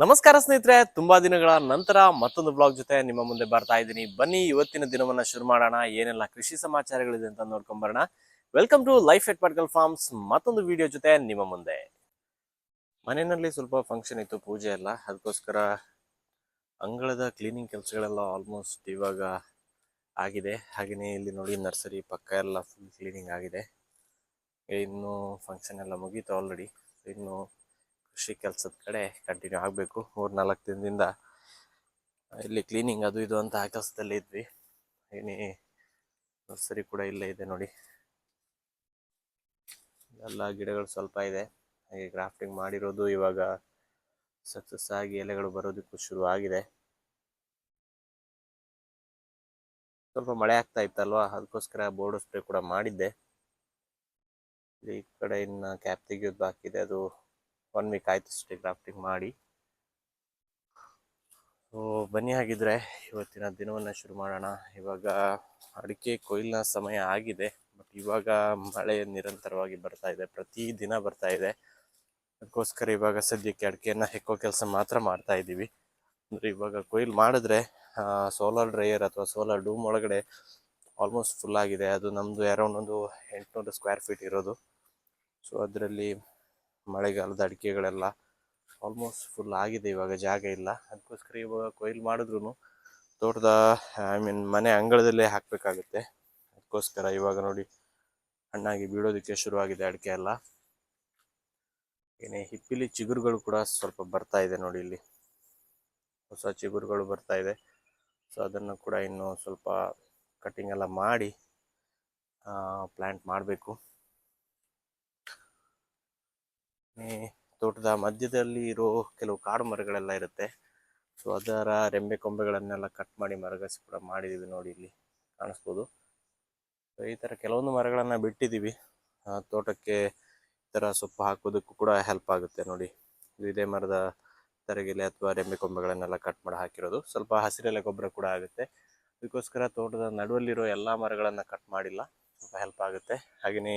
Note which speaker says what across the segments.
Speaker 1: ನಮಸ್ಕಾರ ಸ್ನೇಹಿತರೆ, ತುಂಬಾ ದಿನಗಳ ನಂತರ ಮತ್ತೊಂದು ಬ್ಲಾಗ್ ಜೊತೆ ನಿಮ್ಮ ಮುಂದೆ ಬರ್ತಾ ಇದ್ದೀನಿ. ಬನ್ನಿ, ಇವತ್ತಿನ ದಿನವನ್ನ ಶುರು ಮಾಡೋಣ. ಏನೆಲ್ಲ ಕೃಷಿ ಸಮಾಚಾರಗಳಿದೆ ಅಂತ ನೋಡ್ಕೊಂಡ್ ಬರೋಣ. Welcome to life at Pargal farms ಮತ್ತೊಂದು ವಿಡಿಯೋ ಜೊತೆ ನಿಮ್ಮ ಮುಂದೆ. ಮನೆಯಲ್ಲಿ ಸ್ವಲ್ಪ ಫಂಕ್ಷನ್ ಇತ್ತು, ಪೂಜೆ ಎಲ್ಲ. ಅದಕ್ಕೋಸ್ಕರ ಅಂಗಳದ ಕ್ಲೀನಿಂಗ್ ಕೆಲಸಗಳೆಲ್ಲ ಆಲ್ಮೋಸ್ಟ್ ಇವಾಗ ಆಗಿದೆ. ಹಾಗೆಯೇ ಇಲ್ಲಿ ನೋಡಿ ನರ್ಸರಿ ಪಕ್ಕ ಎಲ್ಲ ಫುಲ್ ಕ್ಲೀನಿಂಗ್ ಆಗಿದೆ. ಇನ್ನು ಫಂಕ್ಷನ್ ಎಲ್ಲ ಮುಗೀತು ಆಲ್ರೆಡಿ ಇನ್ನು ಕೃಷಿ ಕೆಲಸದ ಕಡೆ ಕಂಟಿನ್ಯೂ ಆಗಬೇಕು. ಮೂರು ನಾಲ್ಕು ದಿನದಿಂದ ಇಲ್ಲಿ ಕ್ಲೀನಿಂಗ್ ಅದು ಇದು ಅಂತ ಕೆಲಸದಲ್ಲಿ ಇದ್ವಿ. ಏನಿ ನರ್ಸರಿ ಕೂಡ ಇಲ್ಲೇ ಇದೆ ನೋಡಿ. ಎಲ್ಲ ಗಿಡಗಳು ಸ್ವಲ್ಪ ಇದೆ. ಹಾಗೆ ಗ್ರಾಫ್ಟಿಂಗ್ ಮಾಡಿರೋದು. ಇವಾಗ ಸಕ್ಸಸ್ ಆಗಿ ಎಲೆಗಳು ಬರೋದಕ್ಕೂ ಶುರು ಆಗಿದೆ. ಸ್ವಲ್ಪ ಮಳೆ ಆಗ್ತಾ ಇತ್ತಲ್ವಾ? ಅದಕ್ಕೋಸ್ಕರ ಬೋರ್ಡ್ ಸ್ಪ್ರೇ ಕೂಡ ಮಾಡಿದ್ದೆ. ಈ ಕಡೆ ಇನ್ನು ಕ್ಯಾಪ್ ತೆಗಿಯೋದು ಬಾಕಿ ಇದೆ ಅದು ಒನ್ ವೀಕ್ ಆಯ್ತು ಅಷ್ಟೇ ಗ್ರಾಫ್ಟಿಂಗ್ ಮಾಡಿ. ಸೊ ಬನ್ನಿ ಹಾಗಿದ್ರೆ ಇವತ್ತಿನ ದಿನವನ್ನು ಶುರು ಮಾಡೋಣ. ಇವಾಗ ಅಡಿಕೆ ಕೊಯ್ಲಿನ ಸಮಯ ಆಗಿದೆ. ಬಟ್ ಇವಾಗ ಮಳೆ ನಿರಂತರವಾಗಿ ಬರ್ತಾ ಇದೆ. ಪ್ರತಿ ದಿನ ಬರ್ತಾ ಇದೆ. ಅದಕ್ಕೋಸ್ಕರ ಇವಾಗ ಸದ್ಯಕ್ಕೆ ಅಡಿಕೆಯನ್ನು ಹೆಕ್ಕೋ ಕೆಲಸ ಮಾತ್ರ ಮಾಡ್ತಾ ಇದ್ದೀವಿ. ಅಂದರೆ ಇವಾಗ ಕೊಯ್ಲು ಮಾಡಿದ್ರೆ ಸೋಲಾರ್ ಡ್ರೈಯರ್ ಅಥವಾ ಸೋಲಾರ್ ಡೂಮ್ ಒಳಗಡೆ ಆಲ್ಮೋಸ್ಟ್ ಫುಲ್ ಆಗಿದೆ. ಅದು ನಮ್ಮದು ಅರೌಂಡ್ ಒಂದು ಎಂಟುನೂರು ಸ್ಕ್ವೇರ್ ಫೀಟ್ ಇರೋದು. ಸೊ ಅದರಲ್ಲಿ ಮಳೆಗಾಲದ ಅಡಿಕೆಗಳೆಲ್ಲ ಆಲ್ಮೋಸ್ಟ್ ಫುಲ್ ಆಗಿದೆ ಇವಾಗ, ಜಾಗ ಇಲ್ಲ. ಅದಕ್ಕೋಸ್ಕರ ಇವಾಗ ಕೊಯ್ಲು ಮಾಡಿದ್ರು ತೋಟದ ಐ ಮೀನ್ ಮನೆ ಅಂಗಳದಲ್ಲೇ ಹಾಕಬೇಕಾಗುತ್ತೆ. ಅದಕ್ಕೋಸ್ಕರ ಇವಾಗ ನೋಡಿ ಹಣ್ಣಾಗಿ ಬೀಳೋದಕ್ಕೆ ಶುರುವಾಗಿದೆ ಅಡಿಕೆ ಎಲ್ಲ. ಏನೇ ಹಿಪ್ಪಿಲಿ ಚಿಗುರುಗಳು ಕೂಡ ಸ್ವಲ್ಪ ಬರ್ತಾ ಇದೆ ನೋಡಿ ಇಲ್ಲಿ. ಹೊಸ ಚಿಗುರುಗಳು ಬರ್ತಾ ಇದೆ. ಸೊ ಅದನ್ನು ಕೂಡ ಇನ್ನು ಸ್ವಲ್ಪ ಕಟ್ಟಿಂಗ್ ಎಲ್ಲ ಮಾಡಿ ಪ್ಲ್ಯಾಂಟ್ ಮಾಡಬೇಕು. ತೋಟದ ಮಧ್ಯದಲ್ಲಿ ಇರೋ ಕೆಲವು ಕಾಡು ಮರಗಳೆಲ್ಲ ಇರುತ್ತೆ. ಸೊ ಅದರ ರೆಂಬೆ ಕೊಂಬೆಗಳನ್ನೆಲ್ಲ ಕಟ್ ಮಾಡಿ ಮರಗಸಿ ಕೂಡ ಮಾಡಿದ್ದೀವಿ ನೋಡಿ ಇಲ್ಲಿ ಕಾಣಿಸ್ಬೋದು. ಸೊ ಈ ಥರ ಕೆಲವೊಂದು ಮರಗಳನ್ನು ಬಿಟ್ಟಿದ್ದೀವಿ ತೋಟಕ್ಕೆ ಈ ಥರ ಸೊಪ್ಪು ಹಾಕೋದಕ್ಕೂ ಕೂಡ ಹೆಲ್ಪ್ ಆಗುತ್ತೆ ನೋಡಿ. ಇದು ಇದೇ ಮರದ ತರಗೆಲೆ ಅಥವಾ ರೆಂಬೆ ಕೊಂಬೆಗಳನ್ನೆಲ್ಲ ಕಟ್ ಮಾಡಿ ಹಾಕಿರೋದು. ಸ್ವಲ್ಪ ಹಸಿರೆಲೆ ಗೊಬ್ಬರ ಕೂಡ ಆಗುತ್ತೆ. ಅದಕ್ಕೋಸ್ಕರ ತೋಟದ ನಡುವಲ್ಲಿರೋ ಎಲ್ಲ ಮರಗಳನ್ನು ಕಟ್ ಮಾಡಿಲ್ಲ. ಸ್ವಲ್ಪ ಹೆಲ್ಪ್ ಆಗುತ್ತೆ. ಹಾಗೆಯೇ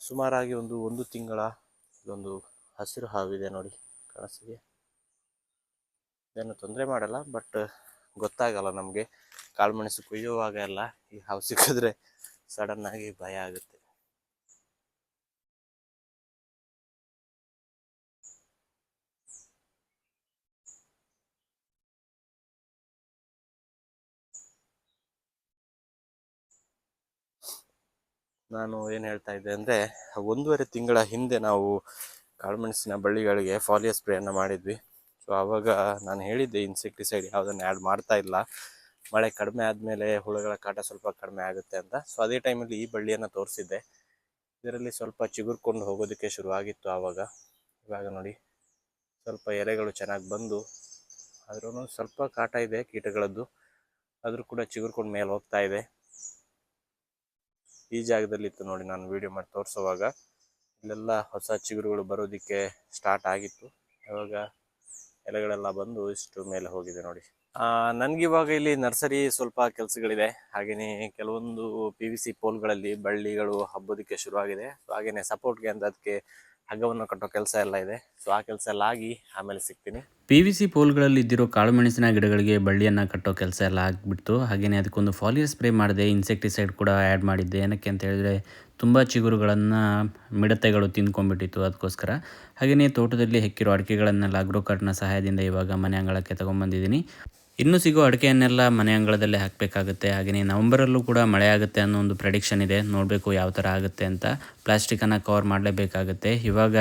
Speaker 1: ಸುಮಾರಾಗಿ ಒಂದು ಒಂದು ತಿಂಗಳ ಇದೊಂದು ಹಸಿರು ಹಾವಿದೆ ನೋಡಿ ಕಾಣಿಸ್ತಿದೆ ಇದನ್ನು ತೊಂದರೆ ಮಾಡಲ್ಲ ಬಟ್ ಗೊತ್ತಾಗಲ್ಲ ನಮಗೆ. ಕಾಳುಮೆಣಸು ಕುಯ್ಯುವಾಗ ಎಲ್ಲ ಈ ಹಾವು ಸಿಕ್ಕಿದ್ರೆ ಸಡನ್ ಆಗಿ ಭಯ ಆಗುತ್ತೆ. ನಾನು ಏನು ಹೇಳ್ತಾ ಇದ್ದೆ ಅಂದರೆ, ಒಂದೂವರೆ ತಿಂಗಳ ಹಿಂದೆ ನಾವು ಕಾಳುಮೆಣಸಿನ ಬಳ್ಳಿಗಳಿಗೆ ಫಾಲಿಯರ್ ಸ್ಪ್ರೇಯನ್ನು ಮಾಡಿದ್ವಿ. ಸೊ ಆವಾಗ ನಾನು ಹೇಳಿದ್ದೆ ಇನ್ಸೆಕ್ಟಿಸೈಡ್ ಯಾವುದನ್ನು ಆ್ಯಡ್ ಮಾಡ್ತಾ ಇಲ್ಲ. ಮಳೆ ಕಡಿಮೆ ಆದಮೇಲೆ ಹುಳುಗಳ ಕಾಟ ಸ್ವಲ್ಪ ಕಡಿಮೆ ಆಗುತ್ತೆ ಅಂತ. ಸೊ ಅದೇ ಟೈಮಲ್ಲಿ ಈ ಬಳ್ಳಿಯನ್ನು ತೋರಿಸಿದ್ದೆ. ಇದರಲ್ಲಿ ಸ್ವಲ್ಪ ಚಿಗುರ್ಕೊಂಡು ಹೋಗೋದಕ್ಕೆ ಶುರುವಾಗಿತ್ತು ಆವಾಗ ಇವಾಗ ನೋಡಿ, ಸ್ವಲ್ಪ ಎಲೆಗಳು ಚೆನ್ನಾಗಿ ಬಂದು ಆದ್ರೂ ಸ್ವಲ್ಪ ಕಾಟ ಇದೆ ಕೀಟಗಳದ್ದು. ಆದರೂ ಕೂಡ ಚಿಗುರ್ಕೊಂಡು ಮೇಲೆ ಹೋಗ್ತಾ ಇದೆ. ಈ ಜಾಗದಲ್ಲಿ ಇತ್ತು ನೋಡಿ ನಾನು ವಿಡಿಯೋ ಮಾಡಿ ತೋರಿಸುವಾಗ. ಇಲ್ಲೆಲ್ಲ ಹೊಸ ಚಿಗುರುಗಳು ಬರೋದಕ್ಕೆ ಸ್ಟಾರ್ಟ್ ಆಗಿತ್ತು. ಇವಾಗ ಎಲೆಗಳೆಲ್ಲ ಬಂದು ಇಷ್ಟು ಮೇಲೆ ಹೋಗಿದೆ ನೋಡಿ. ನನಗಿವಾಗ ಇಲ್ಲಿ ನರ್ಸರಿ ಸ್ವಲ್ಪ ಕೆಲಸಗಳಿದೆ. ಹಾಗೆಯೇ ಕೆಲವೊಂದು ಪಿ ವಿ ಸಿ ಪೋಲ್ಗಳಲ್ಲಿ ಬಳ್ಳಿಗಳು ಹಬ್ಬೋದಕ್ಕೆ ಶುರುವಾಗಿದೆ. ಹಾಗೆಯೇ ಸಪೋರ್ಟ್ಗೆ ಅಂತ ಅದಕ್ಕೆ ಹಗ್ಗವನ್ನು ಕಟ್ಟೋ ಕೆಲಸ ಎಲ್ಲ ಇದೆ. ಸೊ ಆ ಕೆಲಸ ಎಲ್ಲ ಆಗಿ ಆಮೇಲೆ ಸಿಗ್ತೀನಿ.
Speaker 2: ಪಿ ವಿ ಸಿ ಪೋಲ್ಗಳಲ್ಲಿ ಇದ್ದಿರೋ ಕಾಳುಮೆಣಸಿನ ಗಿಡಗಳಿಗೆ ಬಳ್ಳಿಯನ್ನು ಕಟ್ಟೋ ಕೆಲಸ ಎಲ್ಲ ಆಗಿಬಿಡ್ತು. ಹಾಗೆಯೇ ಅದಕ್ಕೊಂದು ಫಾಲಿಯರ್ ಸ್ಪ್ರೇ ಮಾಡಿದೆ ಇನ್ಸೆಕ್ಟಿಸೈಡ್ ಕೂಡ ಆ್ಯಡ್ ಮಾಡಿದ್ದೆ. ಏನಕ್ಕೆ ಅಂತ ಹೇಳಿದ್ರೆ ತುಂಬ ಚಿಗುರುಗಳನ್ನು ಮಿಡತೆಗಳು ತಿಂದ್ಕೊಂಡ್ಬಿಟ್ಟಿತ್ತು ಅದಕ್ಕೋಸ್ಕರ. ಹಾಗೆಯೇ ತೋಟದಲ್ಲಿ ಹೆಕ್ಕಿರೋ ಅಡಿಕೆಗಳನ್ನೆಲ್ಲ ಅಗ್ರೋಕಾರ್ಟ್ನ ಸಹಾಯದಿಂದ ಇವಾಗ ಮನೆ ಅಂಗಳಕ್ಕೆ ತೊಗೊಂಬಂದಿದ್ದೀನಿ ಇನ್ನು ಸಿಗೋ ಅಡಿಕೆಯನ್ನೆಲ್ಲ ಮನೆ ಅಂಗಳದಲ್ಲಿ ಹಾಕಬೇಕಾಗುತ್ತೆ. ಹಾಗೆಯೇ ನವಂಬರಲ್ಲೂ ಕೂಡ ಮಳೆ ಆಗುತ್ತೆ ಅನ್ನೋ ಒಂದು ಪ್ರೆಡಿಕ್ಷನ್ ಇದೆ. ನೋಡಬೇಕು ಯಾವ ಥರ ಆಗುತ್ತೆ ಅಂತ. ಪ್ಲಾಸ್ಟಿಕನ್ನು ಕವರ್ ಮಾಡಲೇಬೇಕಾಗುತ್ತೆ. ಇವಾಗ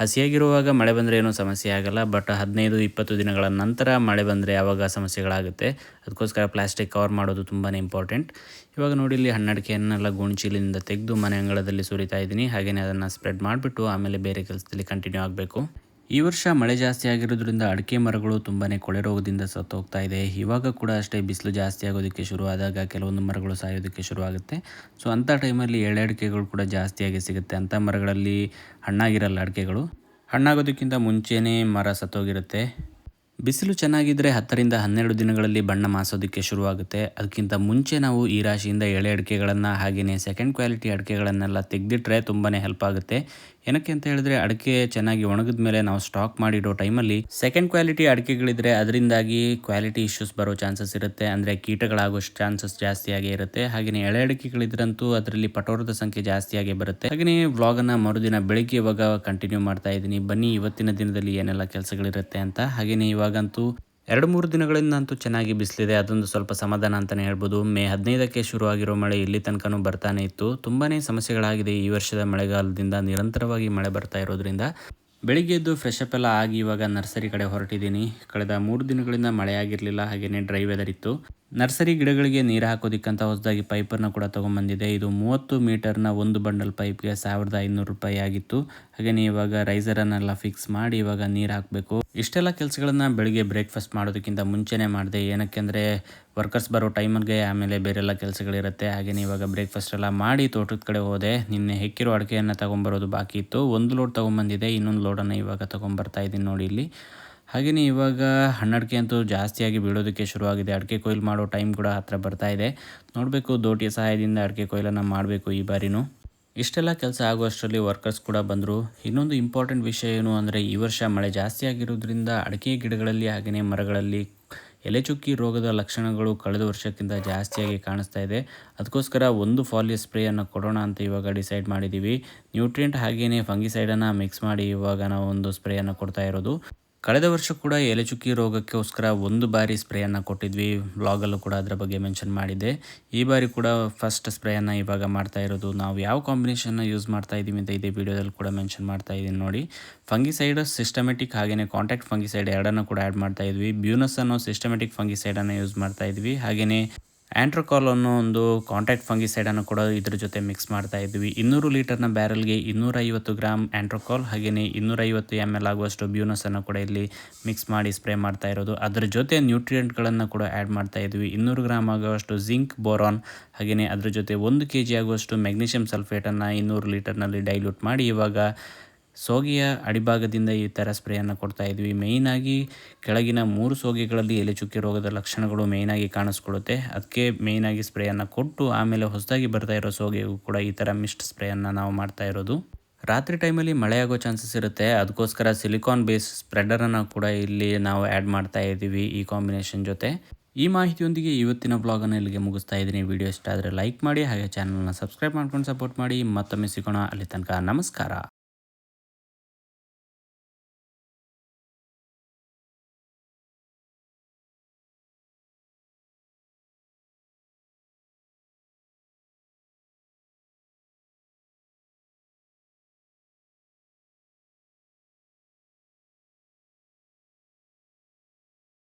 Speaker 2: ಹಸಿಯಾಗಿರುವಾಗ ಮಳೆ ಬಂದರೆ ಏನೂ ಸಮಸ್ಯೆ ಆಗಲ್ಲ. ಬಟ್ ಹದಿನೈದು, ಇಪ್ಪತ್ತು ದಿನಗಳ ನಂತರ ಮಳೆ ಬಂದರೆ ಯಾವಾಗ ಸಮಸ್ಯೆಗಳಾಗುತ್ತೆ. ಅದಕ್ಕೋಸ್ಕರ ಪ್ಲಾಸ್ಟಿಕ್ ಕವರ್ ಮಾಡೋದು ತುಂಬಾ ಇಂಪಾರ್ಟೆಂಟ್ ಇವಾಗ ನೋಡಿ ಇಲ್ಲಿ ಹಣ್ಣಡಿಕೆಯನ್ನೆಲ್ಲ ಗುಣಚೀಲಿಂದ ತೆಗೆದು ಮನೆ ಅಂಗಳದಲ್ಲಿ ಸುರಿತಾ ಇದ್ದೀನಿ. ಹಾಗೆಯೇ ಅದನ್ನು ಸ್ಪ್ರೆಡ್ ಮಾಡಿಬಿಟ್ಟು ಆಮೇಲೆ ಬೇರೆ ಕೆಲಸದಲ್ಲಿ ಕಂಟಿನ್ಯೂ ಆಗಬೇಕು. ಈ ವರ್ಷ ಮಳೆ ಜಾಸ್ತಿ ಆಗಿರೋದ್ರಿಂದ ಅಡಿಕೆ ಮರಗಳು ತುಂಬಾ ಕೊಳೆ ರೋಗದಿಂದ ಸತ್ತೋಗ್ತಾ ಇದೆ. ಇವಾಗ ಕೂಡ ಅಷ್ಟೇ ಬಿಸಿಲು ಜಾಸ್ತಿ ಆಗೋದಕ್ಕೆ ಶುರುವಾದಾಗ ಕೆಲವೊಂದು ಮರಗಳು ಸಾಯೋದಕ್ಕೆ ಶುರುವಾಗುತ್ತೆ. ಸೊ ಅಂಥ ಟೈಮಲ್ಲಿ ಎಳೆ ಅಡಿಕೆಗಳು ಕೂಡ ಜಾಸ್ತಿಯಾಗಿ ಸಿಗುತ್ತೆ. ಅಂಥ ಮರಗಳಲ್ಲಿ ಹಣ್ಣಾಗಿರಲ್ಲ ಅಡಿಕೆಗಳು. ಹಣ್ಣಾಗೋದಕ್ಕಿಂತ ಮುಂಚೆನೇ ಮರ ಸತ್ತೋಗಿರುತ್ತೆ. ಬಿಸಿಲು ಚೆನ್ನಾಗಿದ್ದರೆ ಹತ್ತರಿಂದ ಹನ್ನೆರಡು ದಿನಗಳಲ್ಲಿ ಬಣ್ಣ ಮಾಸೋದಕ್ಕೆ ಶುರುವಾಗುತ್ತೆ. ಅದಕ್ಕಿಂತ ಮುಂಚೆ ನಾವು ಈ ರಾಶಿಯಿಂದ ಎಳೆ ಅಡಿಕೆಗಳನ್ನು ಹಾಗೆಯೇ ಸೆಕೆಂಡ್ ಕ್ವಾಲಿಟಿ ಅಡಿಕೆಗಳನ್ನೆಲ್ಲ ತೆಗೆದಿಟ್ರೆ ತುಂಬಾ ಹೆಲ್ಪ್ ಆಗುತ್ತೆ. ಏನಕ್ಕೆ ಅಂತ ಹೇಳಿದ್ರೆ ಅಡಿಕೆ ಚೆನ್ನಾಗಿ ಒಣಗಿದ ಮೇಲೆ ನಾವು ಸ್ಟಾಕ್ ಮಾಡಿಡೋ ಟೈಮಲ್ಲಿ ಸೆಕೆಂಡ್ ಕ್ವಾಲಿಟಿ ಅಡಿಕೆಗಳಿದ್ರೆ ಅದರಿಂದಾಗಿ ಕ್ವಾಲಿಟಿ ಇಶ್ಯೂಸ್ ಬರೋ ಚಾನ್ಸಸ್ ಇರುತ್ತೆ. ಅಂದರೆ ಕೀಟಗಳಾಗೋ ಚಾನ್ಸಸ್ ಜಾಸ್ತಿಯಾಗಿ ಇರುತ್ತೆ. ಹಾಗೆಯೇ ಎಳೆ ಅಡಿಕೆಗಳಿದ್ರಂತೂ ಅದರಲ್ಲಿ ಪಟೋರದ ಸಂಖ್ಯೆ ಜಾಸ್ತಿಯಾಗಿ ಬರುತ್ತೆ. ಹಾಗೆಯೇ ವ್ಲಾಗನ್ನು ಮರುದಿನ ಬೆಳಿಗ್ಗೆ ಇವಾಗ ಕಂಟಿನ್ಯೂ ಮಾಡ್ತಾ ಇದ್ದೀನಿ. ಬನ್ನಿ, ಇವತ್ತಿನ ದಿನದಲ್ಲಿ ಏನೆಲ್ಲ ಕೆಲಸಗಳಿರುತ್ತೆ ಅಂತ. ಹಾಗೆಯೇ ಇವಾಗಂತೂ ಎರಡು ಮೂರು ದಿನಗಳಿಂದ ಅಂತೂ ಚೆನ್ನಾಗಿ ಬಿಸಿಲಿದೆ. ಅದೊಂದು ಸ್ವಲ್ಪ ಸಮಾಧಾನ ಅಂತಲೇ ಹೇಳ್ಬೋದು. ಮೇ ಹದಿನೈದಕ್ಕೆ ಶುರುವಾಗಿರೋ ಮಳೆ ಇಲ್ಲಿ ತನಕನೂ ಬರ್ತಾನೆ ಇತ್ತು. ತುಂಬಾ ಸಮಸ್ಯೆಗಳಾಗಿದೆ ಈ ವರ್ಷದ ಮಳೆಗಾಲದಿಂದ. ನಿರಂತರವಾಗಿ ಮಳೆ ಬರ್ತಾ ಇರೋದ್ರಿಂದ ಬೆಳಿಗ್ಗೆ ಎದ್ದು ಫ್ರೆಶ್ ಎಲ್ಲ ಆಗಿ ಇವಾಗ ನರ್ಸರಿ ಕಡೆ ಹೊರಟಿದ್ದೀನಿ. ಕಳೆದ ಮೂರು ದಿನಗಳಿಂದ ಮಳೆ ಆಗಿರಲಿಲ್ಲ ಹಾಗೆಯೇ ಡ್ರೈ ವೆದರ್ ಇತ್ತು. ನರ್ಸರಿ ಗಿಡಗಳಿಗೆ ನೀರು ಹಾಕೋದಿಕ್ಕಂತ ಹೊಸದಾಗಿ ಪೈಪನ್ನು ಕೂಡ ತೊಗೊಂಬಂದಿದೆ. ಇದು ಮೂವತ್ತು ಮೀಟರ್ನ ಒಂದು ಬಂಡಲ್ ಪೈಪ್ಗೆ ಸಾವಿರದ ಐನೂರು ರೂಪಾಯಿ ಆಗಿತ್ತು. ಹಾಗೆಯೇ ಇವಾಗ ರೈಸರನ್ನೆಲ್ಲ ಫಿಕ್ಸ್ ಮಾಡಿ ಇವಾಗ ನೀರು ಹಾಕಬೇಕು. ಇಷ್ಟೆಲ್ಲ ಕೆಲಸಗಳನ್ನ ಬೆಳಿಗ್ಗೆ ಬ್ರೇಕ್ಫಾಸ್ಟ್ ಮಾಡೋದಕ್ಕಿಂತ ಮುಂಚೆನೇ ಮಾಡಿದೆ. ಏನಕ್ಕೆ ಅಂದರೆ ವರ್ಕರ್ಸ್ ಬರೋ ಟೈಮಿಗೆ ಆಮೇಲೆ ಬೇರೆಲ್ಲ ಕೆಲಸಗಳಿರುತ್ತೆ. ಹಾಗೆಯೇ ಇವಾಗ ಬ್ರೇಕ್ಫಾಸ್ಟ್ ಎಲ್ಲ ಮಾಡಿ ತೋಟದ ಕಡೆ ಹೋದೆ. ನಿನ್ನೆ ಹೆಕ್ಕಿರೋ ಅಡಿಕೆಯನ್ನು ತೊಗೊಂಬರೋದು ಬಾಕಿ ಇತ್ತು. ಒಂದು ಲೋಡ್ ತೊಗೊಂಬಂದಿದೆ. ಇನ್ನೊಂದು ಲೋಡನ್ನು ಇವಾಗ ತೊಗೊಂಬರ್ತಾ ಇದ್ದೀನಿ ನೋಡಿ ಇಲ್ಲಿ. ಹಾಗೆಯೇ ಇವಾಗ ಹಣ್ಣಡಿಕೆ ಅಂತೂ ಜಾಸ್ತಿಯಾಗಿ ಬೀಳೋದಕ್ಕೆ ಶುರುವಾಗಿದೆ. ಅಡಿಕೆ ಕೊಯ್ಲು ಮಾಡೋ ಟೈಮ್ ಕೂಡ ಹತ್ರ ಬರ್ತಾ ಇದೆ. ನೋಡಬೇಕು ದೋಟಿಯ ಸಹಾಯದಿಂದ ಅಡಿಕೆ ಕೊಯ್ಲನ್ನು ಮಾಡಬೇಕು ಈ ಬಾರಿನೂ. ಇಷ್ಟೆಲ್ಲ ಕೆಲಸ ಆಗುವಷ್ಟರಲ್ಲಿ ವರ್ಕರ್ಸ್ ಕೂಡ ಬಂದರು. ಇನ್ನೊಂದು ಇಂಪಾರ್ಟೆಂಟ್ ವಿಷಯ ಏನು ಅಂದರೆ ಈ ವರ್ಷ ಮಳೆ ಜಾಸ್ತಿ ಆಗಿರೋದ್ರಿಂದ ಅಡಿಕೆ ಗಿಡಗಳಲ್ಲಿ ಹಾಗೆಯೇ ಮರಗಳಲ್ಲಿ ಎಲೆ ಚುಕ್ಕಿ ರೋಗದ ಲಕ್ಷಣಗಳು ಕಳೆದ ವರ್ಷಕ್ಕಿಂತ ಜಾಸ್ತಿಯಾಗಿ ಕಾಣಿಸ್ತಾ ಇದೆ. ಅದಕ್ಕೋಸ್ಕರ ಒಂದು ಫಾಲಿಯ ಸ್ಪ್ರೇಯನ್ನು ಕೊಡೋಣ ಅಂತ ಇವಾಗ ಡಿಸೈಡ್ ಮಾಡಿದ್ದೀವಿ ನ್ಯೂಟ್ರಿಯೆಂಟ್ ಹಾಗೆಯೇ ಫಂಗಿಸೈಡನ್ನು ಮಿಕ್ಸ್ ಮಾಡಿ ಇವಾಗ ನಾವು ಒಂದು ಸ್ಪ್ರೇಯನ್ನು ಕೊಡ್ತಾ ಇರೋದು. ಕಳೆದ ವರ್ಷ ಕೂಡ ಎಲೆಚುಕ್ಕಿ ರೋಗಕ್ಕೋಸ್ಕರ ಒಂದು ಬಾರಿ ಸ್ಪ್ರೇಯನ್ನು ಕೊಟ್ಟಿದ್ವಿ. ವ್ಲಾಗಲ್ಲೂ ಕೂಡ ಅದರ ಬಗ್ಗೆ ಮೆನ್ಷನ್ ಮಾಡಿದ್ದೆ. ಈ ಬಾರಿ ಕೂಡ ಫಸ್ಟ್ ಸ್ಪ್ರೇಯನ್ನು ಇವಾಗ ಮಾಡ್ತಾ ಇರೋದು. ನಾವು ಯಾವ ಕಾಂಬಿನೇಷನ್ನ ಯೂಸ್ ಮಾಡ್ತಾ ಇದ್ದೀವಿ ಅಂತ ಇದೇ ವಿಡಿಯೋದಲ್ಲಿ ಕೂಡ ಮೆನ್ಷನ್ ಮಾಡ್ತಾ ಇದ್ದೀನಿ ನೋಡಿ. ಫಂಗಿಸೈಡ್ ಸಿಸ್ಟಮೆಟಿಕ್ ಹಾಗೆಯೇ ಕಾಂಟ್ಯಾಕ್ಟ್ ಫಂಗಿಸೈಡ್ ಎರಡನ್ನು ಕೂಡ ಆ್ಯಡ್ ಮಾಡ್ತಾ ಇದ್ವಿ. ಬ್ಯೂನಸ್ ಅನ್ನೋ ಸಿಸ್ಟಮೆಟಿಕ್ ಫಂಗಿಸೈಡನ್ನು ಯೂಸ್ ಮಾಡ್ತಾ ಇದ್ವಿ. ಹಾಗೆಯೇ ಆ್ಯಂಟ್ರೋಕಾಲ್ ಅನ್ನೋ ಒಂದು ಕಾಂಟ್ಯಾಕ್ಟ್ ಫಂಗಿಸೈಡನ್ನು ಕೂಡ ಇದ್ರ ಜೊತೆ ಮಿಕ್ಸ್ ಮಾಡ್ತಾ ಇದ್ವಿ. ಇನ್ನೂರು ಲೀಟರ್ನ ಬ್ಯಾರಲ್ಗೆ ಇನ್ನೂರೈವತ್ತು ಗ್ರಾಮ್ ಆ್ಯಂಟ್ರೋಕಾಲ್ ಹಾಗೆಯೇ ಇನ್ನೂರೈವತ್ತು ಎಂ ಎಲ್ ಆಗುವಷ್ಟು ಬ್ಯೂನಸನ್ನು ಕೂಡ ಇಲ್ಲಿ ಮಿಕ್ಸ್ ಮಾಡಿ ಸ್ಪ್ರೇ ಮಾಡ್ತಾ ಇರೋದು. ಅದರ ಜೊತೆ ನ್ಯೂಟ್ರಿಯೆಂಟ್ಗಳನ್ನು ಕೂಡ ಆ್ಯಡ್ ಮಾಡ್ತಾ ಇದ್ವಿ. ಇನ್ನೂರು ಗ್ರಾಮ್ ಆಗುವಷ್ಟು ಜಿಂಕ್ ಬೋರಾನ್ ಹಾಗೆಯೇ ಅದ್ರ ಜೊತೆ ಒಂದು ಕೆ ಜಿ ಆಗುವಷ್ಟು ಮೆಗ್ನೀಷಿಯಂ ಸಲ್ಫೇಟನ್ನು ಇನ್ನೂರು ಲೀಟರ್ನಲ್ಲಿ ಡೈಲ್ಯೂಟ್ ಮಾಡಿ ಇವಾಗ ಸೋಗೆಯ ಅಡಿಭಾಗದಿಂದ ಈ ಥರ ಸ್ಪ್ರೇಯನ್ನು ಕೊಡ್ತಾ ಇದ್ವಿ. ಮೇಯ್ನಾಗಿ ಕೆಳಗಿನ ಮೂರು ಸೋಗೆಗಳಲ್ಲಿ ಎಲೆ ಚುಕ್ಕಿ ರೋಗದ ಲಕ್ಷಣಗಳು ಮೇಯ್ನಾಗಿ ಕಾಣಿಸ್ಕೊಳ್ಳುತ್ತೆ. ಅದಕ್ಕೆ ಮೇಯ್ನಾಗಿ ಸ್ಪ್ರೇಯನ್ನು ಕೊಟ್ಟು ಆಮೇಲೆ ಹೊಸದಾಗಿ ಬರ್ತಾ ಇರೋ ಸೋಗೆಗೂ ಕೂಡ ಈ ಥರ ಮಿಸ್ಟ್ ಸ್ಪ್ರೇಯನ್ನು ನಾವು ಮಾಡ್ತಾ ಇರೋದು. ರಾತ್ರಿ ಟೈಮಲ್ಲಿ ಮಳೆಯಾಗೋ ಚಾನ್ಸಸ್ ಇರುತ್ತೆ. ಅದಕ್ಕೋಸ್ಕರ ಸಿಲಿಕಾನ್ ಬೇಸ್ ಸ್ಪ್ರೆಡರನ್ನು ಕೂಡ ಇಲ್ಲಿ ನಾವು ಆ್ಯಡ್ ಮಾಡ್ತಾ ಇದ್ದೀವಿ ಈ ಕಾಂಬಿನೇಷನ್ ಜೊತೆ. ಈ ಮಾಹಿತಿಯೊಂದಿಗೆ ಇವತ್ತಿನ ಬ್ಲಾಗನ್ನು ಇಲ್ಲಿಗೆ ಮುಗಿಸ್ತಾ ಇದ್ದೀನಿ. ವಿಡಿಯೋ ಇಷ್ಟ ಆದರೆ ಲೈಕ್ ಮಾಡಿ ಹಾಗೆ ಚಾನಲ್ನ ಸಬ್ಸ್ಕ್ರೈಬ್ ಮಾಡ್ಕೊಂಡು ಸಪೋರ್ಟ್ ಮಾಡಿ. ಮತ್ತೊಮ್ಮೆ ಸಿಗೋಣ. ಅಲ್ಲಿ ತನಕ ನಮಸ್ಕಾರ.